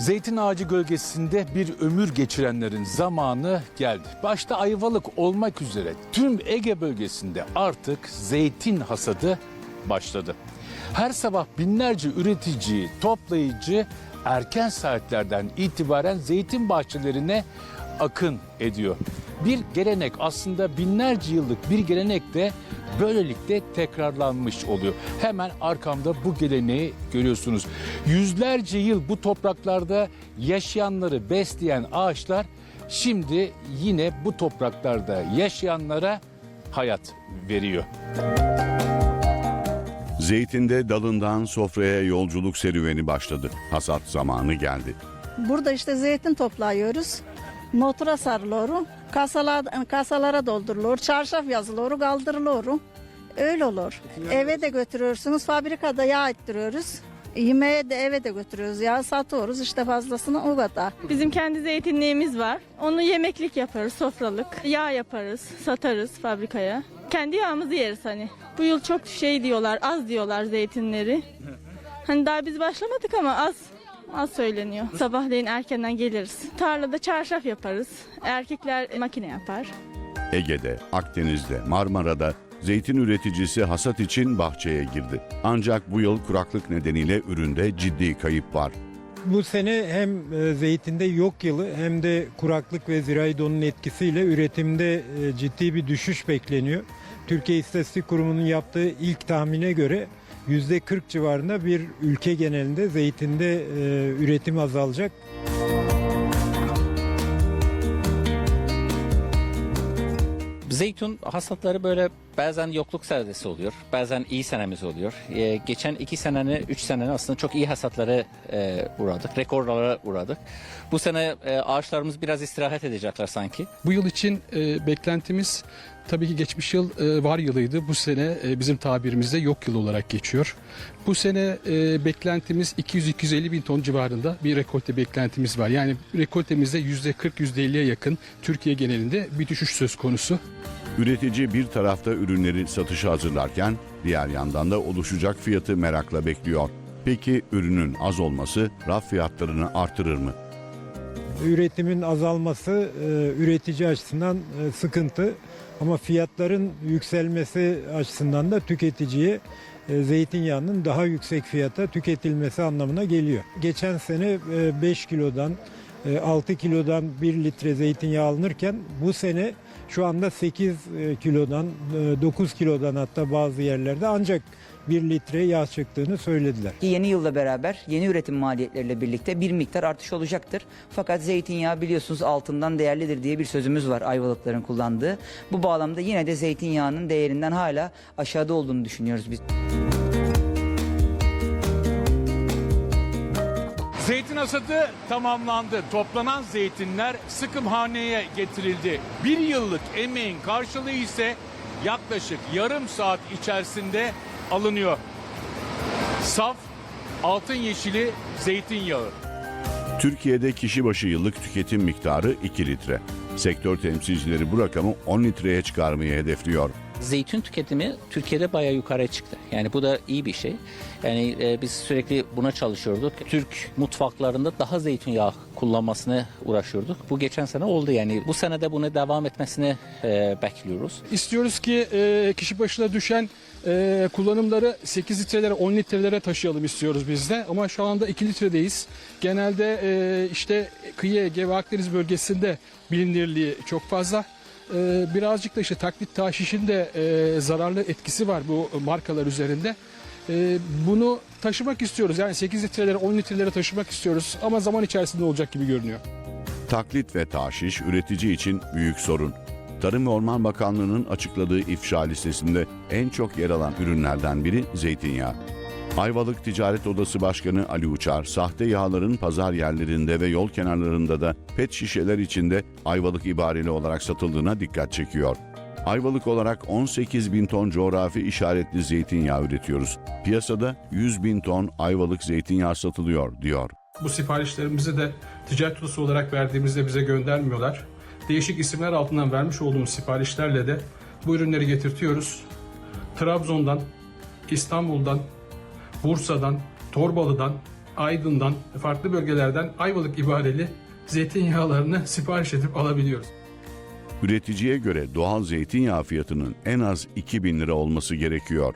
Zeytin ağacı gölgesinde bir ömür geçirenlerin zamanı geldi. Başta Ayvalık olmak üzere tüm Ege bölgesinde artık zeytin hasadı başladı. Her sabah binlerce üretici, toplayıcı erken saatlerden itibaren zeytin bahçelerine akın ediyor. Bir gelenek aslında binlerce yıllık bir gelenek de böylelikle tekrarlanmış oluyor. Hemen arkamda bu geleneği görüyorsunuz. Yüzlerce yıl bu topraklarda yaşayanları besleyen ağaçlar şimdi yine bu topraklarda yaşayanlara hayat veriyor. Zeytinde dalından sofraya yolculuk serüveni başladı. Hasat zamanı geldi. Burada işte zeytin toplayıyoruz. Motora sarılıyor. Kasalar, kasalara doldurulur. Çarşaf yazılır, kaldırılır. Öyle olur. Eve de götürüyorsunuz. Fabrikada yağ ettiriyoruz. Yemeğe de eve de götürüyoruz. Yağ satıyoruz. işte fazlasını o kadar. Bizim kendi zeytinliğimiz var. Onu yemeklik yaparız, sofralık. Yağ yaparız, satarız fabrikaya. Kendi yağımızı yeriz hani. Bu yıl çok şey diyorlar, az diyorlar zeytinleri. Hani daha biz başlamadık ama az az söyleniyor. Sabahleyin erkenden geliriz. Tarlada çarşaf yaparız. Erkekler makine yapar. Ege'de, Akdeniz'de, Marmara'da zeytin üreticisi hasat için bahçeye girdi. Ancak bu yıl kuraklık nedeniyle üründe ciddi kayıp var. Bu sene hem e, zeytinde yok yılı hem de kuraklık ve zirai donun etkisiyle üretimde e, ciddi bir düşüş bekleniyor. Türkiye İstatistik Kurumu'nun yaptığı ilk tahmine göre %40 civarında bir ülke genelinde zeytinde e, üretim azalacak. Zeytun hasatları böyle bazen yokluk serdesi oluyor. Bazen iyi senemiz oluyor. Ee, geçen iki seneni, üç seneni aslında çok iyi hasatları e, uğradık. Rekorlara uğradık. Bu sene e, ağaçlarımız biraz istirahat edecekler sanki. Bu yıl için e, beklentimiz tabii ki geçmiş yıl e, var yılıydı. Bu sene e, bizim tabirimizde yok yıl olarak geçiyor. Bu sene e, beklentimiz 200-250 bin ton civarında bir rekolte beklentimiz var. Yani rekoltemizde %40-%50'ye yakın Türkiye genelinde bir düşüş söz konusu. Üretici bir tarafta ürünleri satışa hazırlarken diğer yandan da oluşacak fiyatı merakla bekliyor. Peki ürünün az olması raf fiyatlarını artırır mı? Üretimin azalması e, üretici açısından e, sıkıntı ama fiyatların yükselmesi açısından da tüketiciye e, zeytinyağının daha yüksek fiyata tüketilmesi anlamına geliyor. Geçen sene e, 5 kilodan e, 6 kilodan 1 litre zeytinyağı alınırken bu sene şu anda 8 e, kilodan e, 9 kilodan hatta bazı yerlerde ancak 1 litre yağ çıktığını söylediler. Yeni yılla beraber yeni üretim maliyetleriyle birlikte bir miktar artış olacaktır. Fakat zeytinyağı biliyorsunuz altından değerlidir diye bir sözümüz var Ayvalıkların kullandığı. Bu bağlamda yine de zeytinyağının değerinden hala aşağıda olduğunu düşünüyoruz biz. Zeytin hasadı tamamlandı. Toplanan zeytinler sıkımhaneye getirildi. Bir yıllık emeğin karşılığı ise yaklaşık yarım saat içerisinde alınıyor. Saf altın yeşili zeytinyağı. Türkiye'de kişi başı yıllık tüketim miktarı 2 litre. Sektör temsilcileri bu rakamı 10 litreye çıkarmayı hedefliyor. Zeytin tüketimi Türkiye'de bayağı yukarı çıktı. Yani bu da iyi bir şey. Yani e, biz sürekli buna çalışıyorduk. Türk mutfaklarında daha zeytinyağı kullanmasını uğraşıyorduk. Bu geçen sene oldu yani. Bu sene de bunu devam etmesini e, bekliyoruz. İstiyoruz ki e, kişi başına düşen e, kullanımları 8 litrelere 10 litrelere taşıyalım istiyoruz biz de. Ama şu anda 2 litredeyiz. Genelde e, işte kıyı Ege ve Akdeniz bölgesinde bilinirliği çok fazla. E, birazcık da işte taklit taşişin de e, zararlı etkisi var bu markalar üzerinde. E, bunu taşımak istiyoruz. Yani 8 litrelere 10 litrelere taşımak istiyoruz. Ama zaman içerisinde olacak gibi görünüyor. Taklit ve taşiş üretici için büyük sorun. Tarım ve Orman Bakanlığı'nın açıkladığı ifşa listesinde en çok yer alan ürünlerden biri zeytinyağı. Ayvalık Ticaret Odası Başkanı Ali Uçar, sahte yağların pazar yerlerinde ve yol kenarlarında da pet şişeler içinde Ayvalık ibareli olarak satıldığına dikkat çekiyor. Ayvalık olarak 18 bin ton coğrafi işaretli zeytinyağı üretiyoruz. Piyasada 100 bin ton Ayvalık zeytinyağı satılıyor, diyor. Bu siparişlerimizi de ticaret odası olarak verdiğimizde bize göndermiyorlar. Değişik isimler altından vermiş olduğumuz siparişlerle de bu ürünleri getirtiyoruz. Trabzon'dan, İstanbul'dan, Bursa'dan, Torbalı'dan Aydın'dan, farklı bölgelerden Ayvalık ibareli zeytinyağlarını sipariş edip alabiliyoruz. Üreticiye göre doğal zeytinyağı fiyatının en az 2000 lira olması gerekiyor.